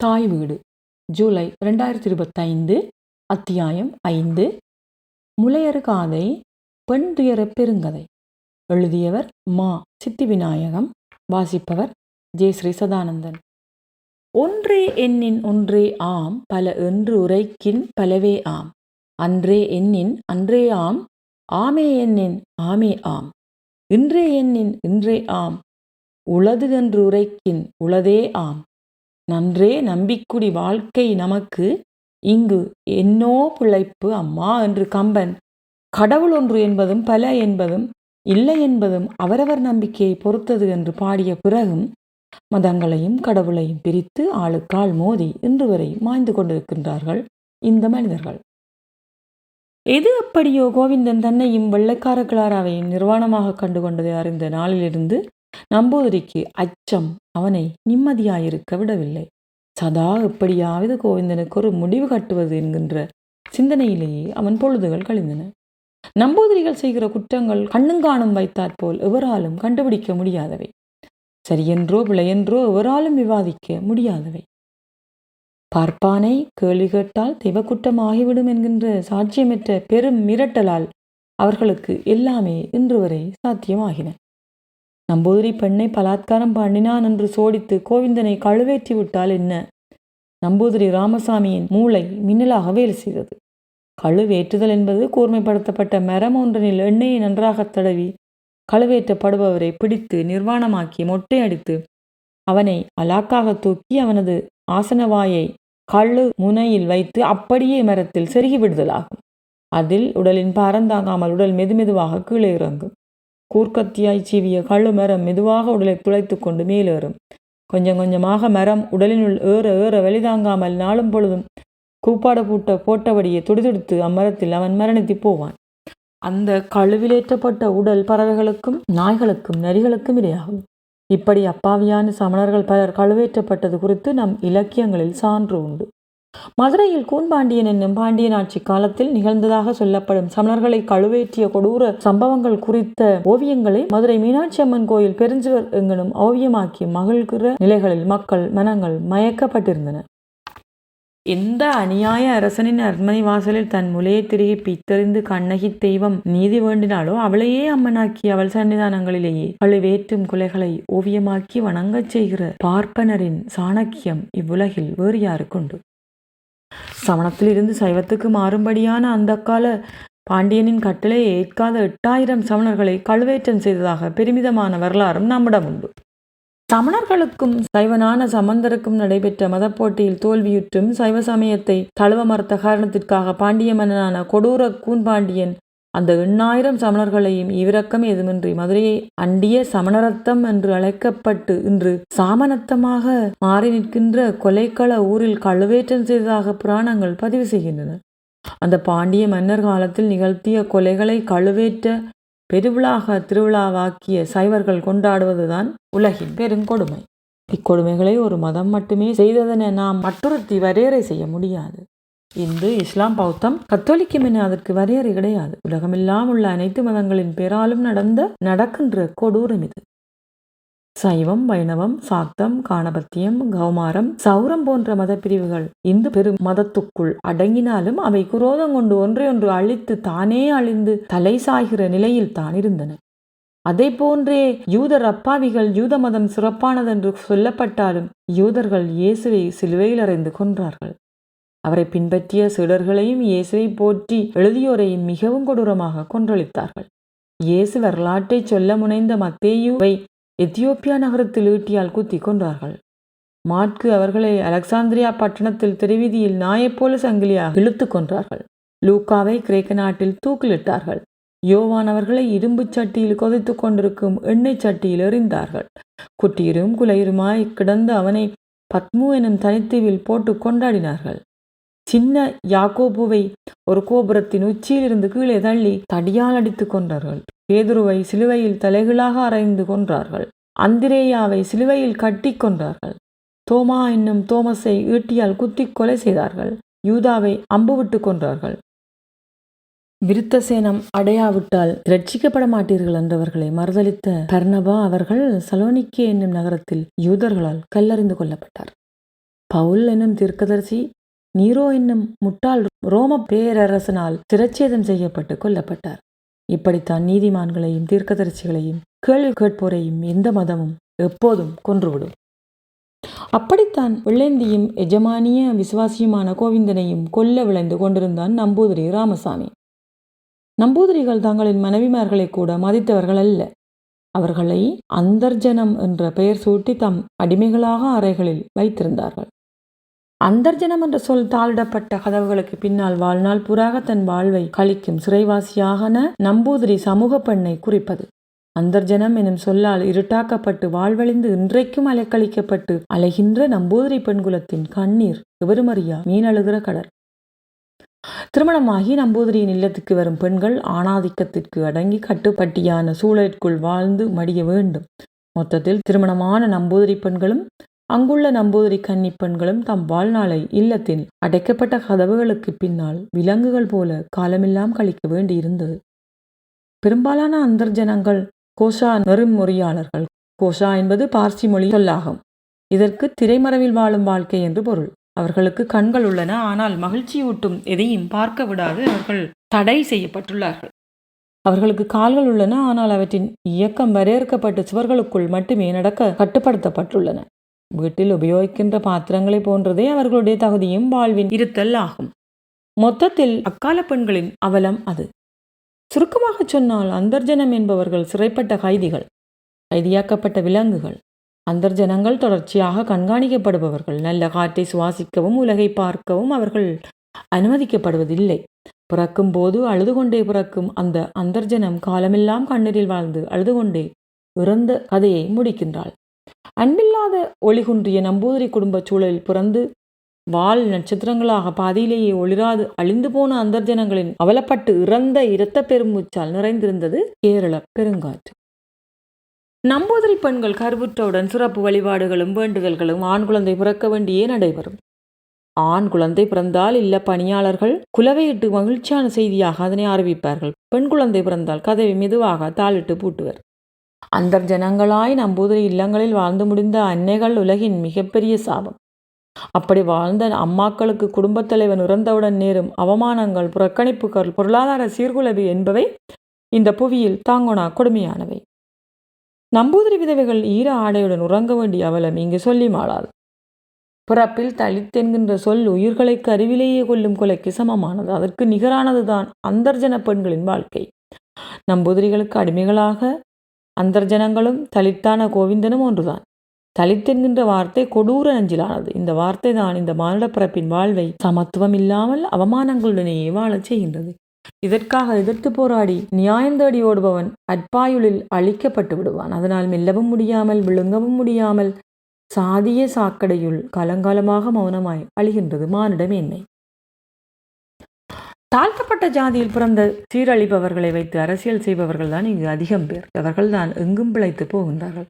தாய் வீடு. ஜூலை ரெண்டாயிரத்தி இருபத்தைந்து அத்தியாயம் ஐந்து. முளையறு காதை பெண் துயர பெருங்கதை. எழுதியவர் மா. சித்தி விநாயகம் வாசிப்பவர் ஜெயஸ்ரீ சதானந்தன். ஒன்றே எண்ணின் ஒன்றே ஆம் பல என்று உரைக்கின் பலவே ஆம். அன்றே எண்ணின் அன்றே ஆம் ஆமே எண்ணின் ஆமே ஆம். இன்றே எண்ணின் இன்றே ஆம் உளது என்று உரைக்கின் உளதே ஆம். நன்றே நம்பிக்குடி வாழ்க்கை நமக்கு. இங்கு என்னோ பிழைப்பு அம்மா என்று கம்பன். கடவுள் ஒன்று என்பதும் பல என்பதும் இல்லை என்பதும் அவரவர் நம்பிக்கையை பொறுத்தது என்று பாடிய பிறகும் மதங்களையும் கடவுளையும் பிரித்து ஆளுக்கால் மோதி இன்று வரை மாய்ந்து கொண்டிருக்கின்றார்கள் இந்த மனிதர்கள். எது அப்படியோ கோவிந்தன் தன்னையும் வெள்ளைக்கார கிளாராவையும் நிர்வாணமாக கண்டு கொண்டதை அறிந்த நாளிலிருந்து நம்பூதிரிக்கு அச்சம் அவனை நிம்மதியாயிருக்க விடவில்லை. சதா எப்படியாவது கோவிந்தனுக்கு ஒரு முடிவு கட்டுவது என்கின்ற சிந்தனையிலேயே அவன் பொழுதுகள் கழிந்தன. நம்பூதிரிகள் செய்கிற குற்றங்கள் கண்ணுங்காணும் வைத்தாற்போல் எவராலும் கண்டுபிடிக்க முடியாதவை. சரியென்றோ பிழையென்றோ எவராலும் விவாதிக்க முடியாதவை. பார்ப்பானை கேள்வி கேட்டால் தெய்வக்குற்றம் ஆகிவிடும் என்கின்ற சாட்சியமற்ற பெரும் மிரட்டலால் அவர்களுக்கு எல்லாமே இன்று வரை சாத்தியமாகின. நம்பூதிரி பெண்ணை பலாத்காரம் பண்ணினான் என்று சோடித்து கோவிந்தனை கழுவேற்றி விட்டால் என்ன? நம்பூதிரி ராமசாமியின் மூளை மின்னலாக வேலை செய்தது. கழுவேற்றுதல் என்பது கூர்மைப்படுத்தப்பட்ட மரம் ஒன்றனில் எண்ணெயை நன்றாக தடவி கழுவேற்றப்படுபவரை பிடித்து நிர்வாணமாக்கி மொட்டை அடித்து அவனை அலாக்காக தூக்கி அவனது ஆசனவாயை கள்ளு முனையில் வைத்து அப்படியே மரத்தில் செருகி விடுதலாகும். அதில் உடலின் பாரந்தாங்காமல் உடல் மெதுமெதுவாக கீழே இறங்கும். கூர்க்கத்தியாய் சீவிய கழு மரம் மெதுவாக உடலை துளைத்து கொண்டு மேலேறும். கொஞ்சம் கொஞ்சமாக மரம் உடலினுள் ஏற ஏற வெளிதாங்காமல் நாளும் பொழுதும் கூப்பாடு பூட்ட போட்டபடியே துடிதுடித்து அம்மரத்தில் அவன் மரணித்து போவான். அந்த கழுவிலேற்றப்பட்ட உடல் பறவைகளுக்கும் நாய்களுக்கும் நரிகளுக்கும் இடையாகும். இப்படி அப்பாவியான சமணர்கள் பலர் கழுவேற்றப்பட்டது குறித்து நம் இலக்கியங்களில் சான்று உண்டு. மதுரையில் கூன்பாண்டியன் என்னும் பாண்டியன் ஆட்சி காலத்தில் நிகழ்ந்ததாக சொல்லப்படும் சமணர்களை கழுவேற்றிய கொடூர சம்பவங்கள் குறித்த ஓவியங்களை மதுரை மீனாட்சி அம்மன் கோயில் பெருஞ்சுவர் எங்கனும் ஓவியமாக்கி மகிழ்கிற நிலைகளில் மக்கள் மனங்கள் மயக்கப்பட்டிருந்தன. எந்த அநியாய அரசனின் அரண்மனை வாசலில் தன் முலையை திருகி பித்தறிந்து கண்ணகி தெய்வம் நீதி வேண்டினாலோ அவளையே அம்மனாக்கி அவள் சன்னிதானங்களிலேயே கழுவேற்றும் குலைகளை ஓவியமாக்கி வணங்கச் செய்கிற பார்ப்பனரின் சாணக்கியம் இவ்வுலகில் வேறு யாருக்குண்டு? சமணத்திலிருந்து சைவத்துக்கு மாறும்படியான அந்த கால பாண்டியனின் கட்டளையை ஏற்காத எட்டாயிரம் சமணர்களை கழுவேற்றம் செய்ததாக பெருமிதமான வரலாறும் நம்மிடம் உண்டு. சமணர்களுக்கும் சைவனான சமந்தருக்கும் நடைபெற்ற மதப்போட்டியில் தோல்வியுற்றும் சைவ சமயத்தை தழுவ மறுத்த காரணத்திற்காக பாண்டிய மன்னனான கொடூர கூன்பாண்டியன் அந்த எண்ணாயிரம் சமணர்களையும் இவிரக்கம் எதுமின்றி மதுரையை அண்டிய சமணரத்தம் என்று அழைக்கப்பட்டு இன்று சாமநத்தமாக மாறி நிற்கின்ற கொலைக்கள ஊரில் கழுவேற்றம் செய்ததாக புராணங்கள் பதிவு செய்கின்றன. அந்த பாண்டிய மன்னர் காலத்தில் நிகழ்த்திய கொலைகளை கழுவேற்ற பெருவிழாக திருவிழாவாக்கிய சைவர்கள் கொண்டாடுவதுதான் உலகின் பெருங்கொடுமை இக்கொடுமைகளை ஒரு மதம் மட்டுமே செய்ததென நாம் மற்றொருத்தி வரையறை செய்ய முடியாது. இந்து இஸ்லாம் பௌத்தம் கத்தோலிக்கம் என அதற்கு வரையறை கிடையாது. உலகமெல்லாம் உள்ள அனைத்து மதங்களின் பெயராலும் நடந்த நடக்கின்ற கொடூரம் இது. சைவம் வைணவம் சாக்தம் காணபத்தியம் கௌமாரம் சௌரம் போன்ற மதப்பிரிவுகள் இந்து பெரும் மதத்துக்குள் அடங்கினாலும் அவை குரோதம் கொண்டு ஒன்றையொன்று அழித்து தானே அழிந்து தலை சாய்கிற நிலையில் தான் இருந்தன. அதை போன்றே யூதர் அப்பாவிகள் யூத மதம் சிறப்பானதென்று சொல்லப்பட்டாலும் யூதர்கள் இயேசுவை சிலுவையில் அறைந்து கொன்றார்கள். அவரை பின்பற்றிய சீடர்களையும் இயேசுவை போற்றி எழுதியோரையும் மிகவும் கொடூரமாக கொன்றளித்தார்கள். இயேசு வரலாற்றை சொல்ல முனைந்த மத்தேயுவை எத்தியோப்பியா நகரத்தில் ஈட்டியால் குத்தி கொன்றார்கள். மாட்கு அவர்களை அலெக்சாந்திரியா பட்டணத்தில் திருவீதியில் நாயைப்போல சங்கிலியாக இழுத்து கொன்றார்கள். லூக்காவை கிரேக்க நாட்டில் தூக்கிலிட்டார்கள். யோவான் அவர்களை இரும்பு சட்டியில் கொதித்து கொண்டிருக்கும் எண்ணெய் சட்டியில் எறிந்தார்கள். குட்டியிரும் குலையருமாய் கிடந்த அவனை பத்மு எனும் தனித்தீவில் போட்டு கொண்டாடினார்கள். சின்ன யாக்கோபுவை ஒரு கோபுரத்தின் உச்சியிலிருந்து கீழே தள்ளி தடியால் அடித்து கொண்டார்கள் பேதுருவை சிலுவையில் தலைகளாக அரைந்து கொன்றார்கள். அந்திரேயாவை சிலுவையில் கட்டி கொன்றார்கள். தோமா என்னும் தோமஸை ஈட்டியால் குத்தி கொலை செய்தார்கள். யூதாவை அம்பு விட்டு கொன்றார்கள். விருத்தசேனம் அடையாவிட்டால் ரட்சிக்கப்பட மாட்டீர்கள் என்றவர்களை மறுதளித்த பர்ணபா அவர்கள் சலோனிக்கே என்னும் நகரத்தில் யூதர்களால் கல்லறிந்து கொல்லப்பட்டார். பவுல் என்னும் தீர்க்கதரிசி நீரோ என்னும் முட்டாள் ரோம பேரரசனால் சிரச்சேதம் செய்யப்பட்டு கொல்லப்பட்டார். இப்படித்தான் நீதிமான்களையும் தீர்க்கதரிசிகளையும் கேள்வி கேட்போரையும் எந்த மதமும் எப்போதும் கொன்றுவிடும். அப்படித்தான் வெள்ளேந்தியும் எஜமானிய விசுவாசியுமான கோவிந்தனையும் கொல்ல விளைந்து கொண்டிருந்தான் நம்பூதிரி ராமசாமி. நம்பூதிரிகள் தங்களின் மனைவிமார்களை கூட மதித்தவர்கள் அல்ல. அவர்களை அந்தர்ஜனம் என்ற பெயர் சூட்டி தம் அடிமைகளாக அறைகளில் வைத்திருந்தார்கள். அந்தர்ஜனம் என்ற சொல் தாளிடப்பட்ட கதவுகளுக்கு பின்னால் வாழ்நாள் புறாக தன் வாழ்வை கழிக்கும் சிறைவாசியாகன நம்பூதிரி சமூக பெண்ணை குறிப்பது. அந்தர்ஜனம் எனும் சொல்லால் இருட்டாக்கப்பட்டு வாழ்வழிந்து இன்றைக்கும் அலைக்கழிக்கப்பட்டு அலைகின்ற நம்பூதிரி பெண்குலத்தின் கண்ணீர் விவரமறியா மீனழுகிற கடல். திருமணமாகி நம்பூதிரியின் இல்லத்துக்கு வரும் பெண்கள் ஆணாதிக்கத்திற்கு அடங்கி கட்டுப்பட்டியான சூழலுக்குள் வாழ்ந்து மடிய வேண்டும். மொத்தத்தில் திருமணமான நம்பூதிரி பெண்களும் அங்குள்ள நம்பூதிரி கன்னி பெண்களும் தம் வாழ்நாளை இல்லத்தில் அடைக்கப்பட்ட கதவுகளுக்கு பின்னால் விலங்குகள் போல காலமெல்லாம் கழிக்க வேண்டியிருந்தது. பெரும்பாலான அந்தர்ஜனங்கள் கோஷா நெறிமுறையாளர்கள். கோஷா என்பது பார்சி மொழி சொல்லாகும். இதற்கு திரைமறைவில் வாழும் வாழ்க்கை என்று பொருள். அவர்களுக்கு கண்கள் உள்ளன. ஆனால் மகிழ்ச்சியூட்டும் எதையும் பார்க்க விடாது அவர்கள் தடை செய்யப்பட்டுள்ளார்கள். அவர்களுக்கு கால்கள் உள்ளன. ஆனால் அவற்றின் இயக்கம் வரையறுக்கப்பட்ட சுவர்களுக்குள் மட்டுமே நடக்க கட்டுப்படுத்தப்பட்டுள்ளன. வீட்டில் உபயோகிக்கின்ற பாத்திரங்களை போன்றதே அவர்களுடைய தகுதியும் வாழ்வின் இருத்தல் ஆகும். மொத்தத்தில் அக்கால பெண்களின் அவலம் அது. சுருக்கமாக சொன்னால் அந்தர்ஜனம் என்பவர்கள் சிறைப்பட்ட கைதிகள் கைதியாக்கப்பட்ட விலங்குகள். அந்தர்ஜனங்கள் தொடர்ச்சியாக கண்காணிக்கப்படுபவர்கள். நல்ல காற்றை சுவாசிக்கவும் உலகை பார்க்கவும் அவர்கள் அனுமதிக்கப்படுவதில்லை. பிறக்கும் போது அழுது கொண்டே பிறக்கும் அந்த அந்தர்ஜனம் காலமெல்லாம் கண்ணீரில் வாழ்ந்து அழுது கொண்டே இறந்த கதையை முடிக்கின்றாள். அன்பில்லாத ஒளிகுன்றிய நம்பூதிரி குடும்ப சூழலில் பிறந்து வால் நட்சத்திரங்களாக பாதியிலேயே ஒளிராது அழிந்து போன அந்தர்ஜனங்களின் அவலப்பட்டு இறந்த இரத்த பெருமூச்சால் நிறைந்திருந்தது கேரள பெருங்காற்று. நம்பூதிரி பெண்கள் கருவுற்றவுடன் சிறப்பு வழிபாடுகளும் வேண்டுதல்களும் ஆண் குழந்தை பிறக்க வேண்டியே நடைபெறும். ஆண் குழந்தை பிறந்தால் இல்ல பணியாளர்கள் குலவையிட்டு மகிழ்ச்சியான செய்தியாக அதனை அறிவிப்பார்கள். பெண் குழந்தை பிறந்தால் கதவை மெதுவாக தாளிட்டு பூட்டுவர். அந்தர்ஜனங்களாய் நம்பூதிரி இல்லங்களில் வாழ்ந்து முடிந்த அன்னைகள் உலகின் மிகப்பெரிய சாபம். அப்படி வாழ்ந்த அம்மாக்களுக்கு குடும்பத் தலைவன் இறந்தவுடன் நேரும் அவமானங்கள் புறக்கணிப்புகள் பொருளாதார சீர்குலைவு என்பவை இந்த புவியில் தாங்கோனா கொடுமையானவை. நம்பூதிரி விதவைகள் ஈர ஆடையுடன் உறங்க வேண்டிய அவலம் இங்கு சொல்லி மாளாது. பிறப்பில் தளித்தென்கின்ற சொல் உயிர்களை கருவிலேயே கொல்லும் கொலைக்கு சமமானது. அதற்கு நிகரானதுதான் அந்தர்ஜன பெண்களின் வாழ்க்கை. நம்பூதிரிகளுக்கு அடிமைகளாக அந்தர்ஜனங்களும் தலித்தான கோவிந்தனும் ஒன்றுதான். தலித் என்கின்ற வார்த்தை கொடூர நெஞ்சிலானது. இந்த வார்த்தை தான் இந்த மானிட பிறப்பின் வாழ்வை சமத்துவம் இல்லாமல் அவமானங்களுடனேயே வாழச் செய்கின்றது. இதற்காக எதிர்த்து போராடி நியாயம் தேடி ஓடுபவன் அட்பாயுளில் அழிக்கப்பட்டு விடுவான். அதனால் மெல்லவும் முடியாமல் விழுங்கவும் முடியாமல் சாதிய சாக்கடையுள் கலங்காலமாக மௌனமாய் அழிகின்றது மானிட மேன்மை தாழ்த்தப்பட்ட ஜாதியில் பிறந்த சீரழிப்பவர்களை வைத்து அரசியல் செய்பவர்கள் தான் இங்கு அதிகம் பேர். அவர்கள் தான் எங்கும் பிழைத்து போகின்றார்கள்.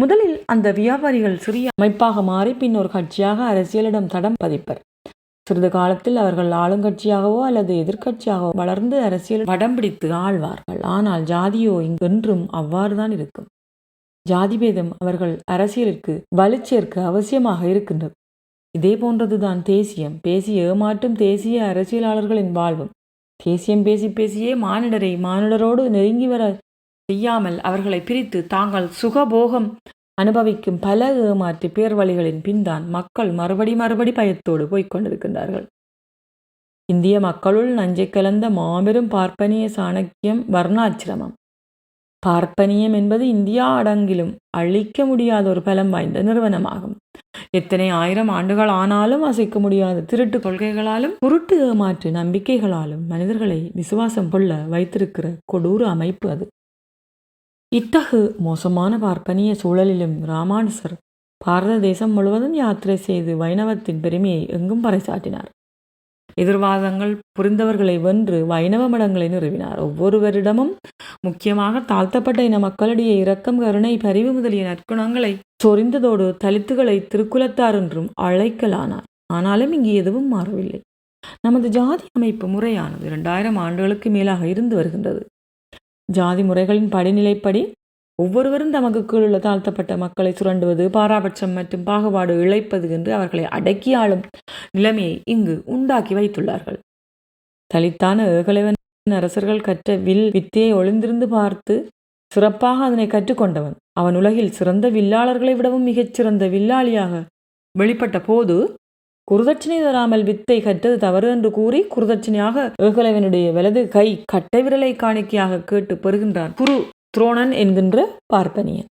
முதலில் அந்த வியாபாரிகள் சிறிய அமைப்பாக மாறி பின் ஒரு கட்சியாக அரசியலிடம் தடம் பதிப்பர். சிறிது காலத்தில் அவர்கள் ஆளுங்கட்சியாகவோ அல்லது எதிர்க்கட்சியாகவோ வளர்ந்து அரசியல் வடம் பிடித்து ஆழ்வார்கள் ஆனால் ஜாதியோ இங்கென்றும் அவ்வாறுதான் இருக்கும். ஜாதி பேதம் அவர்கள் அரசியலுக்கு வலுச்சேர்க்க அவசியமாக இருக்கின்றது. இதே போன்றதுதான் தேசியம். பேசி ஏமாற்றும் தேசிய அரசியலாளர்களின் வாழ்வும். தேசியம் பேசி பேசியே மானிடரை மானிடரோடு நெருங்கி வர செய்யாமல் அவர்களை பிரித்து தாங்கள் சுகபோகம் அனுபவிக்கும் பல ஏமாற்று பேர் வழிகளின் பின்தான் மக்கள் மறுபடி மறுபடி பயத்தோடு போய்க் கொண்டிருக்கின்றார்கள். இந்திய மக்களுள் நஞ்சை கலந்த மாபெரும் பார்ப்பனிய சாணக்கியம் வர்ணாச்சிரமம். பார்ப்பனியம் என்பது இந்தியா அடங்கிலும் அழிக்க முடியாத ஒரு பலம் வாய்ந்த நிறுவனமாகும். எத்தனை ஆயிரம் ஆண்டுகள் ஆனாலும் அசைக்க முடியாத திருட்டு கொள்கைகளாலும் குருட்டு ஏமாற்று நம்பிக்கைகளாலும் மனிதர்களை விசுவாசம் கொள்ள வைத்திருக்கிற கொடூர அமைப்பு அது. இத்தகு மோசமான பார்ப்பனிய சூழலிலும் ராமானுசர் பாரத தேசம் முழுவதும் யாத்திரை செய்து வைணவத்தின் பெருமையை எங்கும் பறைசாட்டினார் எதிர்வாதங்கள் புரிந்தவர்களை வென்று வைணவ மடங்களை நிறுவினார். ஒவ்வொருவரிடமும் முக்கியமாக தாழ்த்தப்பட்ட இன மக்களிடையே இரக்கம் கருணை பரிவு முதலிய நற்குணங்களை சொரிந்ததோடு தலித்துகளை திருக்குலத்தார் என்றும் அழைக்கலானார். ஆனாலும் இங்கு எதுவும் மாறவில்லை. நமது ஜாதி அமைப்பு முறையானது இரண்டாயிரம் ஆண்டுகளுக்கு மேலாக இருந்து வருகின்றது. ஜாதி முறைகளின் படிநிலைப்படி ஒவ்வொருவரும் தமக்கு கீழுள்ள தாழ்த்தப்பட்ட மக்களை சுரண்டுவது பாராபட்சம் மற்றும் பாகுபாடு இழைப்பது என்று அவர்களை அடக்கி ஆளும் நிலைமையை இங்கு உண்டாக்கி வைத்துள்ளார்கள். தலித்தான ஏகலைவன் அரசர்கள் கற்ற வில் வித்தையை ஒளிந்திருந்து பார்த்து சிறப்பாக அதனை கற்றுக்கொண்டவன். அவன் உலகில் சிறந்த வில்லாளர்களை விடவும் மிகச்சிறந்த வில்லாளியாக வெளிப்பட்ட போது குருதட்சணை தராமல் வித்தை கற்றது தவறு என்று கூறி குருதட்சணையாக ஏகலைவனுடைய வலது கை கட்டை விரலை காணிக்கையாக கேட்டு பெறுகின்றான். குரு துரோணன் என்கின்ற பார்ப்பனியன்.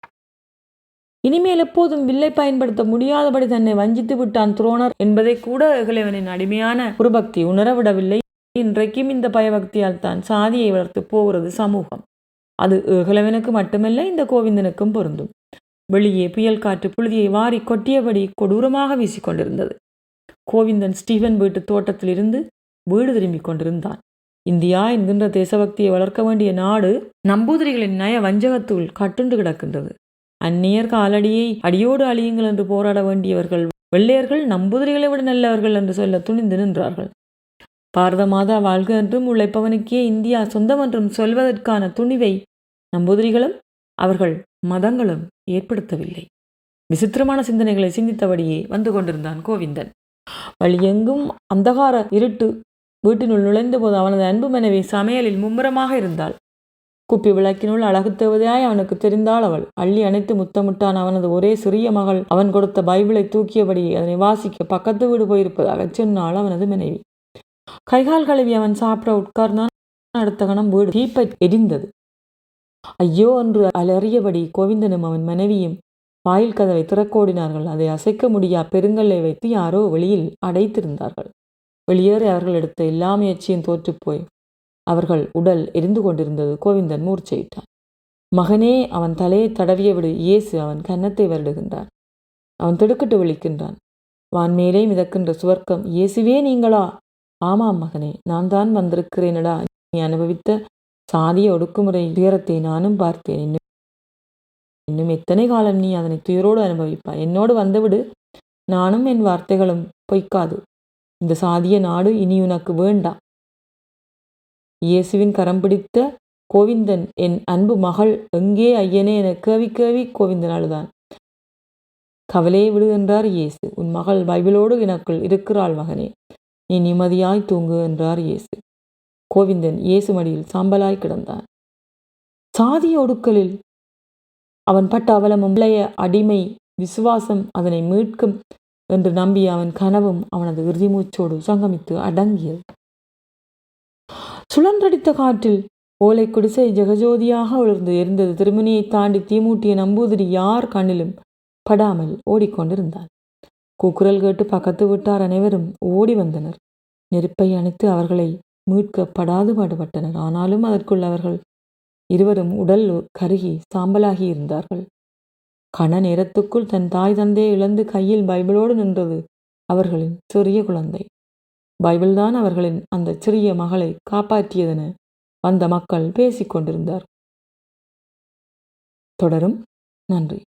இனிமேல் எப்போதும் வில்லை பயன்படுத்த முடியாதபடி தன்னை வஞ்சித்து விட்டான் துரோணர் என்பதை கூட இகலைவனின் அடிமையான குருபக்தி உணரவிடவில்லை. இன்றைக்கும் இந்த பயபக்தியால் தான் சாதியை வளர்த்து போகிறது சமூகம். அது இகலவனுக்கு மட்டுமல்ல இந்த கோவிந்தனுக்கும் பொருந்தும். வெளியே புயல் காற்று புழுதியை வாரி கொட்டியபடி கொடூரமாக வீசிக்கொண்டிருந்தது கோவிந்தன் ஸ்டீவன் வீட்டு தோட்டத்திலிருந்து வீடு திரும்பிக் கொண்டிருந்தான். இந்தியா என்கின்ற தேசபக்தியை வளர்க்க வேண்டிய நாடு நம்பூதிரிகளின் நய வஞ்சகத்துள் கட்டுண்டு கிடக்கின்றது. அந்நியர் காலடியை அடியோடு அழியுங்கள் என்று போராட வேண்டியவர்கள் வெள்ளையர்கள் நம்பூதிரிகளை விட நல்லவர்கள் என்று சொல்ல துணிந்து நின்றார்கள். பாரத மாதா வாழ்க என்றும் உழைப்பவனுக்கே இந்தியா சொந்தம் என்றும் சொல்வதற்கான துணிவை நம்பூதிரிகளும் அவர்கள் மதங்களும் ஏற்படுத்தவில்லை. விசித்திரமான சிந்தனைகளை சிந்தித்தபடியே வந்து கொண்டிருந்தான் கோவிந்தன். வழியெங்கும் அந்தகார இருட்டு வீட்டினுள் நுழைந்தபோது அவனது அன்பு மனைவி சமையலில் மும்முரமாக இருந்தாள். குப்பி விளக்கினுள் அழகு தேவதையாய் அவனுக்கு தெரிந்தாள் அவள். அள்ளி அணைத்து முத்தமிட்டான் அவனது ஒரே சிறிய மகள். அவன் கொடுத்த பைபிளை தூக்கியபடி அதனை வாசிக்க பக்கத்து வீடு போயிருப்பதாக சொன்னாள் அவனது மனைவி. கைகால் கழுவி அவன் சாப்பிட உட்கார்ந்தான். அடுத்த கணம் வீடு தீப்பை எரிந்தது. ஐயோ என்று அலறியபடி கோவிந்தனும் அவன் மனைவியும் வாயில் கதவை திறக்கோடினார்கள். அதை அசைக்க முடியா? பெருங்கல்லை வைத்து யாரோ வெளியில் அடைத்திருந்தார்கள். வெளியேறி அவர்கள் எடுத்த எல்லா முயற்சியும் தோற்றுப்போய் அவர்கள் உடல் எரிந்து கொண்டிருந்தது. கோவிந்தன் மூர்ச்சையிட்டான். மகனே அவன் தலையை தடவிய விடு. இயேசு அவன் கன்னத்தை வருடுகின்றான் அவன் திடுக்கிட்டு விழிக்கின்றான். வான் மேலே மிதக்கின்ற சுவர்க்கம் இயேசுவே நீங்களா? ஆமாம் மகனே நான் தான் வந்திருக்கிறேனடா. நீ அனுபவித்த சாதிய ஒடுக்குமுறை துயரத்தை நானும் பார்த்தேன். இன்னும் இன்னும் எத்தனை காலம் நீ அதனை துயரோடு அனுபவிப்பாய்? என்னோடு வந்துவிடு நானும் என் வார்த்தைகளும் பொய்க்காது. இந்த சாதிய நாடு இனி உனக்கு வேண்டாம் இயேசுவின் கரம் பிடித்த கோவிந்தன் என் அன்பு மகள் எங்கே ஐயனே? என கேவி கேவி கோவிந்தன் அழுதான் கவலையை விடு என்றார் இயேசு. உன் மகள் பைபிளோடு எனக்குள் இருக்கிறாள் மகனே. நீ நிம்மதியாய் தூங்கு என்றார் இயேசு. கோவிந்தன் இயேசு மடியில் சாம்பலாய் கிடந்தான். சாதிய ஒடுக்கலில் அவன் பட்ட அவலமும் இளைய அடிமை விசுவாசம் அதனை மீட்கும் என்று நம்பி அவன் கனவும் அவனது இறுதிமூச்சோடு சங்கமித்து அடங்கியது. சுழன்றடித்த காற்றில் ஓலை குடிசை ஜெகஜோதியாக உலர்ந்து எரிந்தது. திருமணியை தாண்டி தீமூட்டிய நம்பூதிரி யார் கண்ணிலும் படாமல் ஓடிக்கொண்டிருந்தாள். கூக்குரல் கேட்டு பக்கத்து விட்டார் அனைவரும் ஓடி வந்தனர். நெருப்பை அணைத்து அவர்களை மீட்க படாது பாடுபட்டனர். ஆனாலும் அதற்குள் அவர்கள் இருவரும் உடல் கருகி சாம்பலாகி இருந்தார்கள். கண நேரத்துக்குள் தன் தாய் தந்தையை இழந்து கையில் பைபிளோடு நின்றது அவர்களின் சிறிய குழந்தை. பைபிள்தான் அவர்களின் அந்த சிறிய மகளை காப்பாற்றியதென வந்த மக்கள் பேசிக்கொண்டிருந்தார். தொடரும். நன்றி.